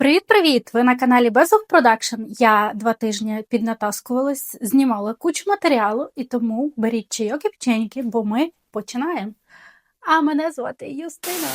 Привіт-привіт! Ви на каналі Безух Продакшн. Я два тижні піднатаскувалась, знімала кучу матеріалу, і тому беріть чайок і печеньки, бо ми починаємо. А мене звати Юстина.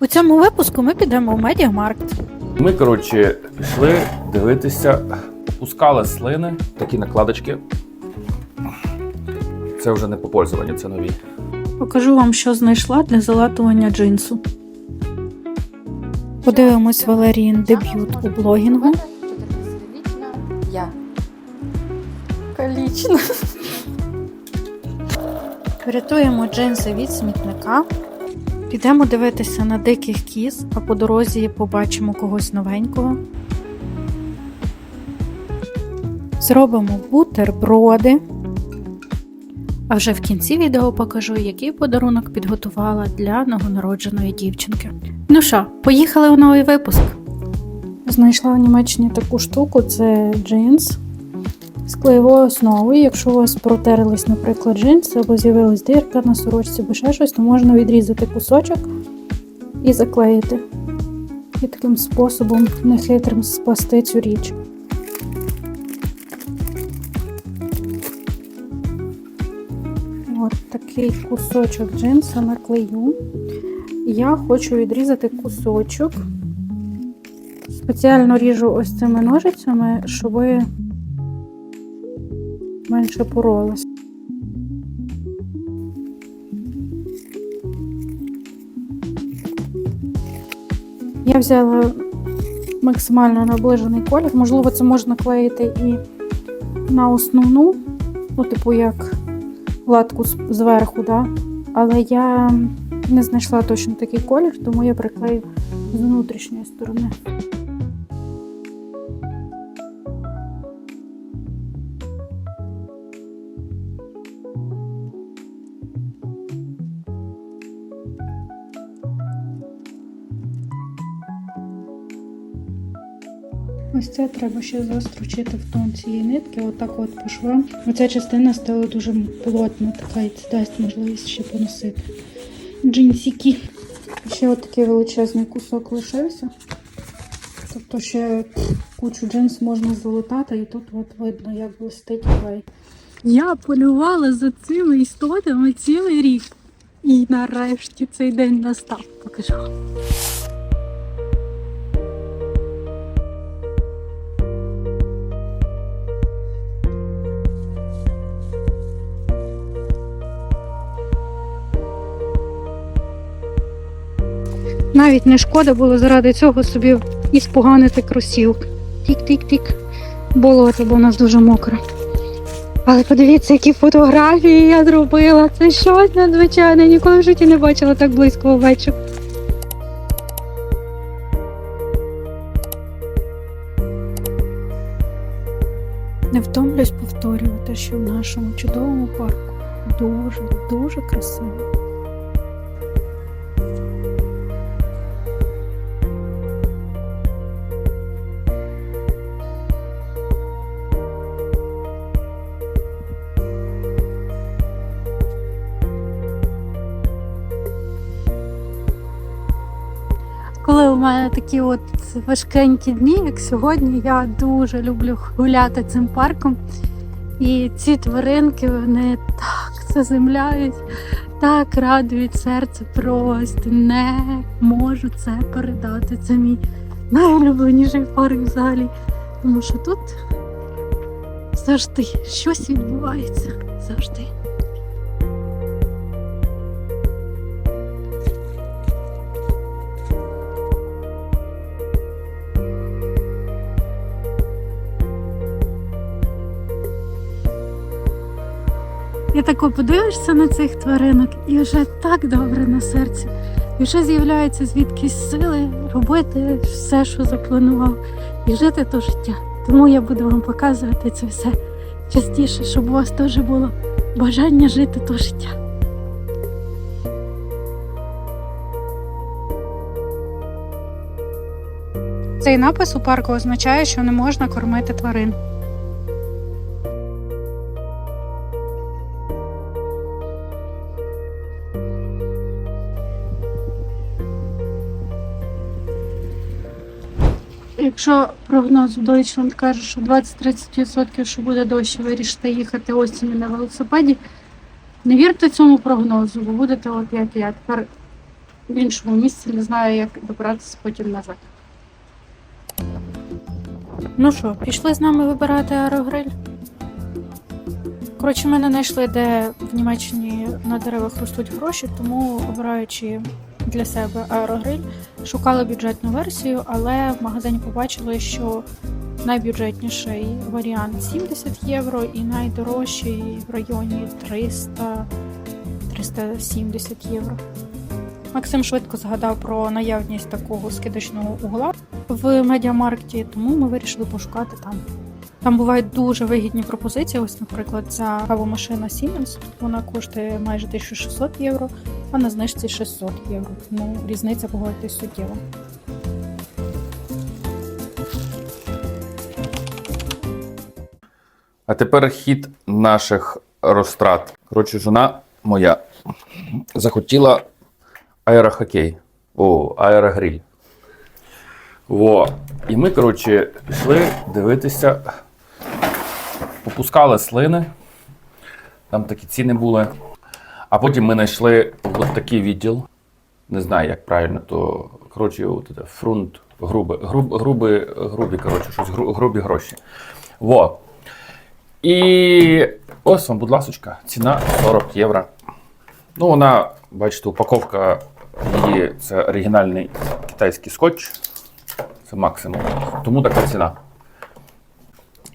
У цьому випуску ми підемо в Медіамаркт. Ми, коротше, пішли дивитися, пускали слини, такі накладочки. Це вже не по пользуванню, це нові. Покажу вам, що знайшла для залатування джинсу. Подивимось Валеріїн дебют у блогінгу. Я. Калічна. Врятуємо джинси від смітника. Підемо дивитися на диких кіз, а по дорозі побачимо когось новенького. Зробимо бутерброди. А вже в кінці відео покажу, який подарунок підготувала для новонародженої дівчинки. Ну що, поїхали у новий випуск. Знайшла в Німеччині таку штуку: це джинс з клеєвою основою. Якщо у вас протерлись, наприклад, джинси або з'явилась дирка на сорочці або ще щось, то можна відрізати кусочок і заклеїти. І таким способом нехитрим спасти цю річ. От такий кусочок джинса наклею. Я хочу відрізати кусочок. Спеціально ріжу ось цими ножицями, щоб менше поролось. Я взяла максимально наближений колір. Можливо, це можна клеїти і на основну, ну, типу, як латку зверху, да? але я не знайшла точно такий колір, тому я приклею з внутрішньої сторони. Ось це треба ще застрочити в тон цієї нитки, отак от по швам. Оця частина стала дуже плотна, така і це дасть можливість ще поносити. Джинсики. Ще от такий величезний кусок лишився. Тобто ще кучу джинс можна залетати, і тут от видно, як блистить клей. Я полювала за цими істотами цілий рік. І нарешті цей день настав. Покажу. Навіть не шкода було заради цього собі і споганити кросівки. Тік-тік-тік. Болото, бо у нас дуже мокро. Але подивіться, які фотографії я зробила. Це щось надзвичайне. Ніколи в житті не бачила так близько овечок. Не втомлюсь повторювати, що в нашому чудовому парку дуже, дуже красиво. Такі от важкенькі дні, як сьогодні, я дуже люблю гуляти цим парком. І ці тваринки вони так заземляють, так радують серце просто не можу це передати. Це мій найулюбленіший парк взагалі. Тому що тут завжди щось відбувається. Завжди. І тако подивишся на цих тваринок, і вже так добре на серці. І вже з'являються звідкись сили робити все, що запланував, і жити то життя. Тому я буду вам показувати це все частіше, щоб у вас теж було бажання жити то життя. Цей напис у парку означає, що не можна кормити тварин. Якщо прогноз в Deutschland каже, що 20-30% що буде дощ, вирішите їхати осінню на велосипеді, не вірте цьому прогнозу, бо будете от як я. Тепер в іншому місці не знаю, як добратися потім назад. Ну що, пішли з нами вибирати аерогриль? Коротше, ми не знайшли, де в Німеччині на деревах ростуть гроші, тому обираючи для себе аерогриль, шукали бюджетну версію, але в магазині побачили, що найбюджетніший варіант 70 євро і найдорожчий в районі 300 370 євро. Максим швидко згадав про наявність такого скидочного угла в медіамаркті, тому ми вирішили пошукати там. Там бувають дуже вигідні пропозиції. Ось, наприклад, ця кавомашина Siemens, вона коштує майже 1600 євро, а на знижці 600 євро. Тому різниця погодьтесь суттєва. А тепер хід наших розтрат. Коротше, жона моя захотіла аерохокей. О, аерогриль. Во. І ми, коротше, пішли дивитися, попускали слини. Там такі ціни були. А потім ми знайшли такий відділ. Не знаю, як правильно, то коротше, фрунт грубе, груб, грубі, грубі, коротше, щось гру- грубі гроші. Во. І ось вам, будь ласка, ціна 40 євро. Ну, вона, бачите, упаковка її це оригінальний китайський скотч. Це максимум. Тому така ціна.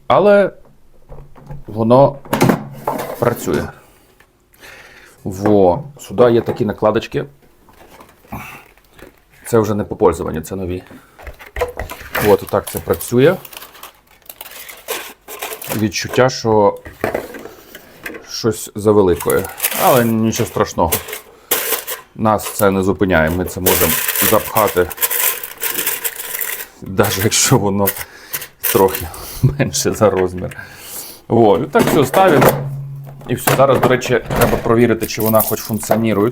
Але воно працює. Во, сюди є такі накладочки. Це вже не по пользуванню, це нові. От так це працює відчуття, що щось завеликое. Але нічого страшного. Нас це не зупиняє. Ми це можемо запхати, навіть якщо воно трохи менше за розмір. О, і так все ставимо. І все. Зараз, до речі, треба провірити, чи вона хоч функціонує.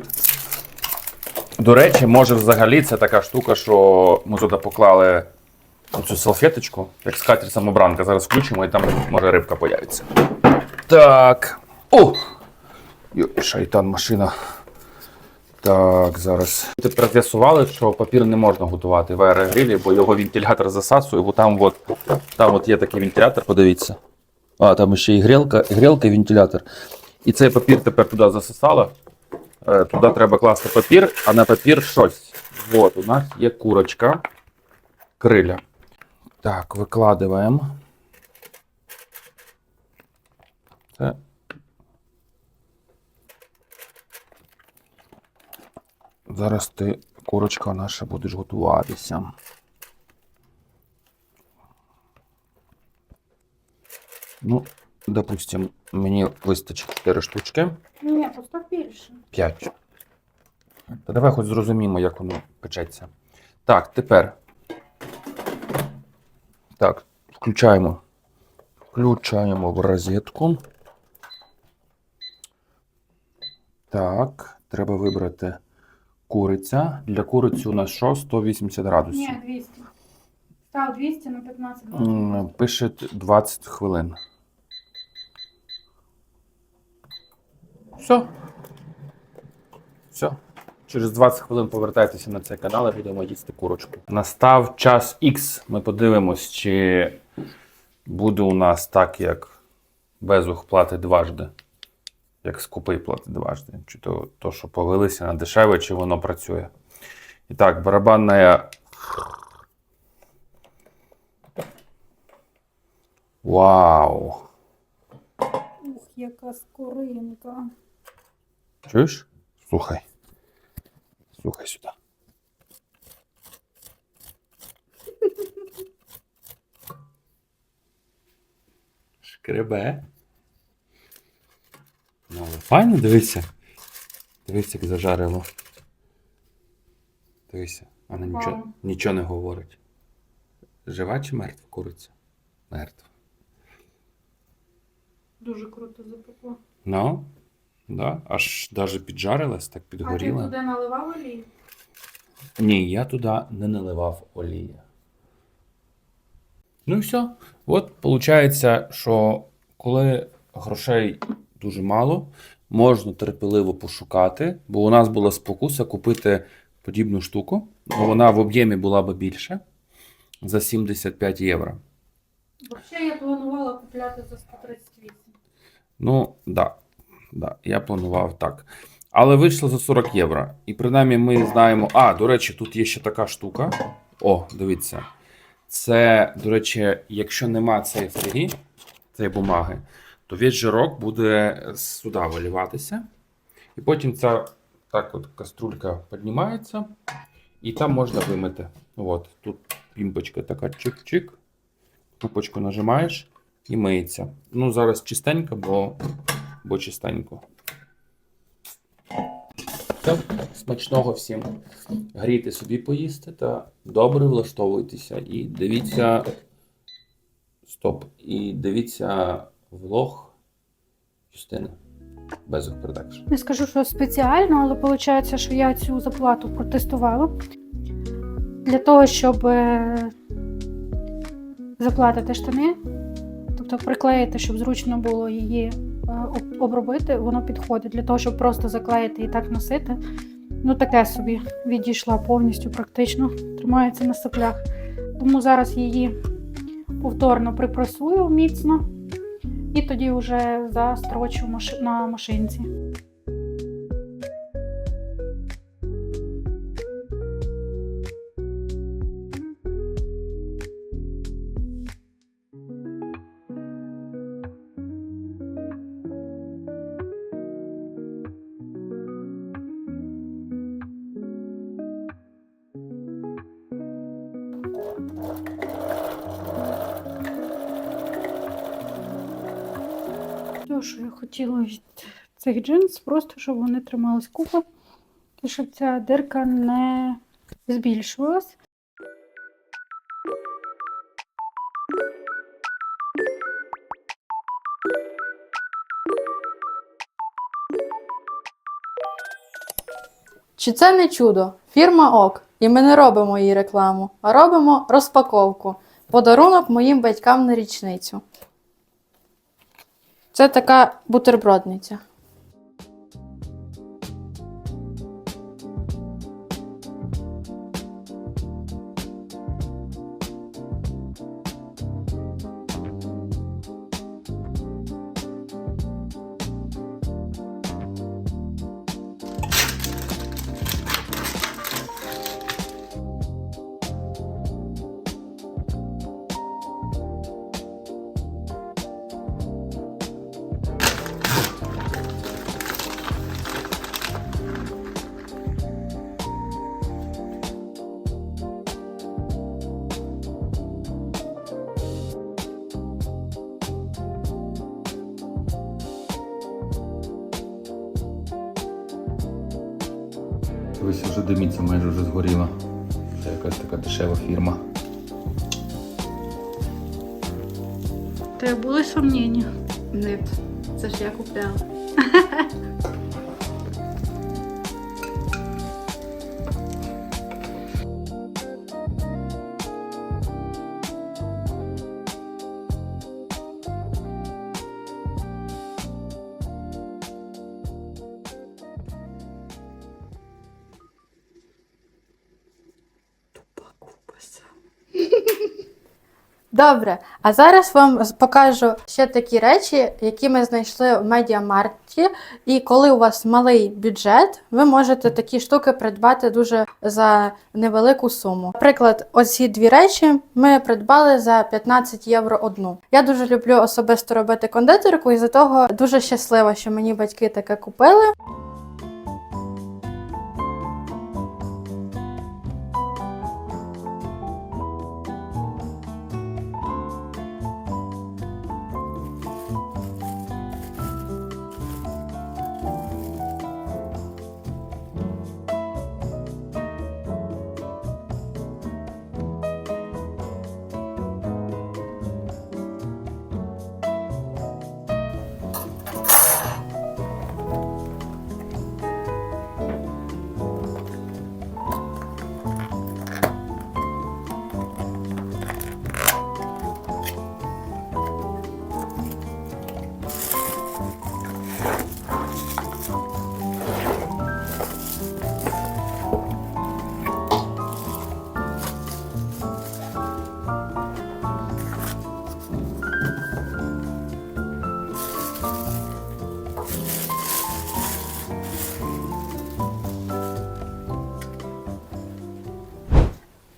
До речі, може взагалі це така штука, що ми туди поклали оцю салфеточку, як скатерть самобранка. Зараз включимо і там може рибка появиться. Так. О! Йо, шайтан машина. Так, зараз. Тепер з'ясували, що папір не можна готувати в аерогрилі, бо його вентилятор засасує, бо там от, там от є такий вентилятор, подивіться. А, там ще і грілка, грілка і вентилятор. І цей папір тепер туди засосало. Е, Туди треба класти папір, а на папір щось. От, у нас є курочка криля. Так, викладаємо. Це. Зараз ти, курочка наша, будеш готуватися. Ну, допустим, мені вистачить 4 штучки. Ні, постав більше. 5. Та давай хоч зрозуміємо, як воно печеться. Так, тепер. Так, включаємо. Включаємо в розетку. Так, треба вибрати куриця. Для куриці у нас що? 180 градусів. Ні, 200. Став 200 на 15 М, Пише 20 хвилин. Все. Все. Через 20 хвилин повертайтеся на цей канал і будемо їсти курочку. Настав час X. Ми подивимось, чи буде у нас так, як безух платить дважди. Як скупий платить дважди. Чи то, то що повелися на дешеве, чи воно працює. І так, барабанна Вау! Ух, яка скоринка. Чуєш? Слухай. Слухай сюди. Шкребе. Ну, але файно, дивися. Дивися, як зажарило. Дивися, вона нічого, нічого не говорить. Жива чи мертва куриця? Мертва. Дуже круто запекло. Ну, да, аж даже піджарилась, так підгоріла. Ти туди наливав олію? Ні, я туди не наливав олії. Ну і все. От виходить, що коли грошей дуже мало, можна терпеливо пошукати, бо у нас була спокуса купити подібну штуку, бо вона в об'ємі була би більше за 75 євро. Взагалі я планувала купляти за 138. Ну, да, да, я планував так. Але вийшло за 40 євро. І принаймні ми знаємо. А, до речі, тут є ще така штука. О, дивіться. Це, до речі, якщо нема цієї флегі, цієї бумаги, то весь жирок буде сюди виліватися. І потім ця так от каструлька піднімається, і там можна вимити. От, тут пімпочка така чик-чик. Кнопочку нажимаєш і миється. Ну, зараз чистенько, бо, бо чистенько. Все, смачного всім. Грійте собі поїсти та добре влаштовуйтеся. І дивіться. Стоп. І дивіться влог Юстини. Без продакшн. Не скажу, що спеціально, але виходить, що я цю заплату протестувала для того, щоб е, заплатити штани, тобто приклеїти, щоб зручно було її обробити, воно підходить. Для того, щоб просто заклеїти і так носити. Ну, таке собі відійшла повністю практично, тримається на соплях. Тому зараз її повторно припрасую міцно і тоді вже застрочу на машинці. Хотіла цих джинс, просто щоб вони тримались купи і щоб ця дирка не збільшувалась. Чи це не чудо? Фірма ОК. І ми не робимо їй рекламу, а робимо розпаковку. Подарунок моїм батькам на річницю. Це така бутербродниця. Диміться, майже вже згоріла. Це якась така дешева фірма. Та були сумніння. Нет, це ж я купляла. Добре, а зараз вам покажу ще такі речі, які ми знайшли в медіамаркті. І коли у вас малий бюджет, ви можете такі штуки придбати дуже за невелику суму. Наприклад, оці дві речі ми придбали за 15 євро одну. Я дуже люблю особисто робити кондитерку, і за того дуже щаслива, що мені батьки таке купили.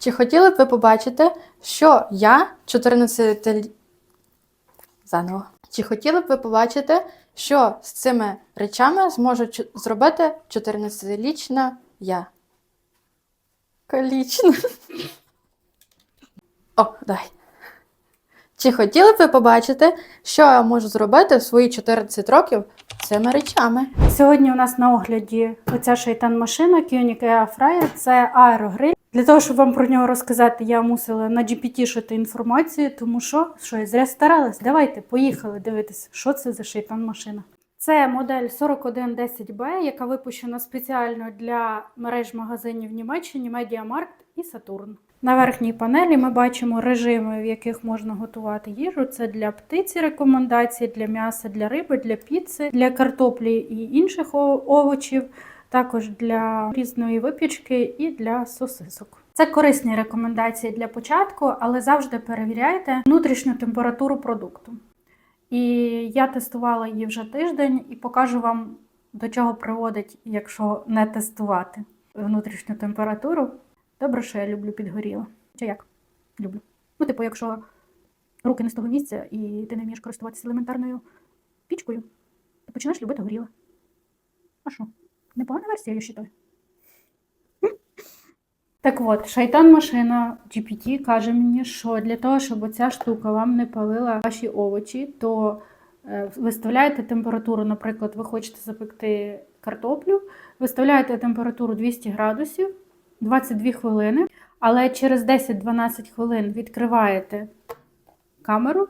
Чи хотіли б ви побачити, що я 14 Заново. Чи хотіли б ви побачити, що з цими речами зможу зробити 14-річна я? Колічна. О, дай. Чи хотіли б ви побачити, що я можу зробити в свої 14 років цими речами? Сьогодні у нас на огляді оця шейтан-машина Kionik Air Fryer. Це аерогриль. Для того, щоб вам про нього розказати, я мусила на інформацію, тому що, що я зря старалась. Давайте, поїхали дивитися, що це за шейтан-машина. Це модель 4110B, яка випущена спеціально для мереж магазинів в Німеччині MediaMarkt і Saturn. На верхній панелі ми бачимо режими, в яких можна готувати їжу. Це для птиці рекомендації, для м'яса, для риби, для піци, для картоплі і інших овочів, також для різної випічки і для сосисок. Це корисні рекомендації для початку, але завжди перевіряйте внутрішню температуру продукту. І я тестувала її вже тиждень і покажу вам, до чого приводить, якщо не тестувати внутрішню температуру. Добре, що я люблю підгоріло. Чи як? Люблю. Ну, типу, якщо руки не з того місця і ти не вмієш користуватися елементарною пічкою, то починаєш любити горіле. А що? Непогана версія, я вважаю. Так от, шайтан машина GPT каже мені, що для того, щоб оця штука вам не палила ваші овочі, то е, виставляєте температуру, наприклад, ви хочете запекти картоплю, виставляєте температуру 200 градусів, 22 хвилини, але через 10-12 хвилин відкриваєте камеру,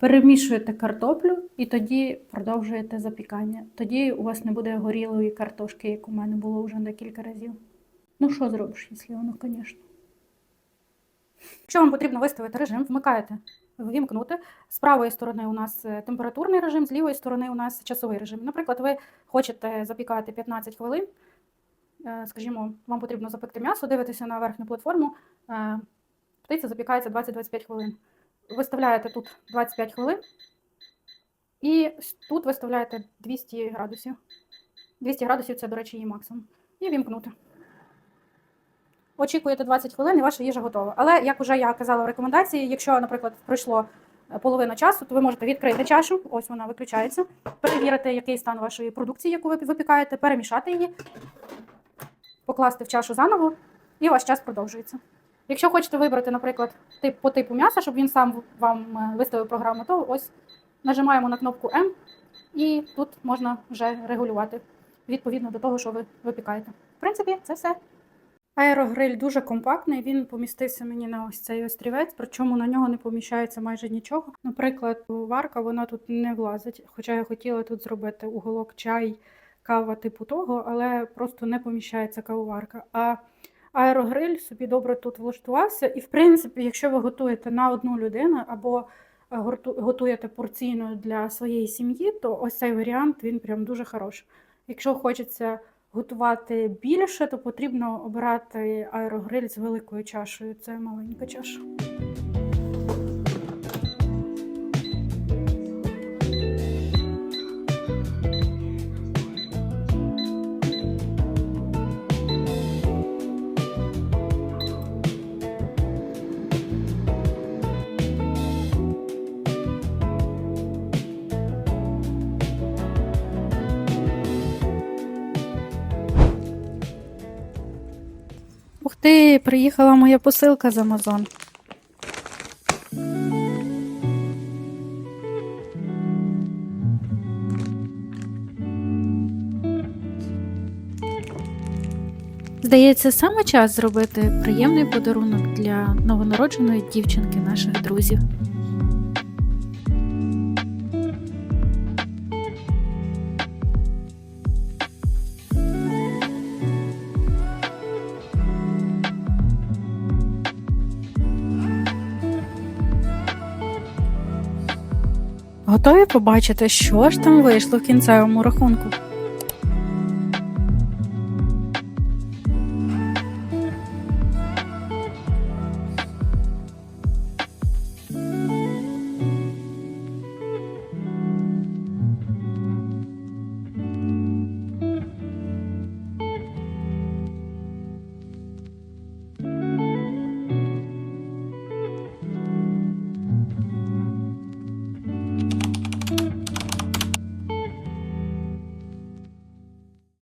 перемішуєте картоплю і тоді продовжуєте запікання. Тоді у вас не буде горілої картошки, як у мене було вже декілька разів. Ну, що зробиш, якщо воно, звісно. Якщо вам потрібно виставити режим, вмикаєте вимкнути. З правої сторони у нас е, температурний режим, з лівої сторони у нас часовий режим. Наприклад, ви хочете запікати 15 хвилин. Е, Скажімо, вам потрібно запекти м'ясо, дивитеся на верхню платформу. е, Птиця запікається 20-25 хвилин. Виставляєте тут 25 хвилин. І тут виставляєте 200 градусів. 200 градусів це, до речі, її максимум. І вімкнути. Очікуєте 20 хвилин і ваша їжа готова. Але, як вже я казала в рекомендації, якщо, наприклад, пройшло е, половина часу, то ви можете відкрити чашу, ось вона виключається, перевірити, який стан вашої продукції, яку ви випікаєте, перемішати її, покласти в чашу заново, і ваш час продовжується. Якщо хочете вибрати, наприклад, тип по типу м'яса, щоб він сам вам е, виставив програму, то ось нажимаємо на кнопку М, і тут можна вже регулювати відповідно до того, що ви випікаєте. В принципі, це все. Аерогриль дуже компактний, він помістився мені на ось цей острівець, причому на нього не поміщається майже нічого. Наприклад, варка вона тут не влазить, хоча я хотіла тут зробити уголок чай, кава типу того, але просто не поміщається кавоварка. А аерогриль собі добре тут влаштувався. І, в принципі, якщо ви готуєте на одну людину або е, готуєте порційно для своєї сім'ї, то ось цей варіант він прям дуже хороший. Якщо хочеться готувати більше, то потрібно обирати аерогриль з великою чашею. Це маленька чаша. Ти, приїхала моя посилка з Амазон. Здається, саме час зробити приємний подарунок для новонародженої дівчинки наших друзів. Готові побачити, що ж там вийшло в кінцевому рахунку?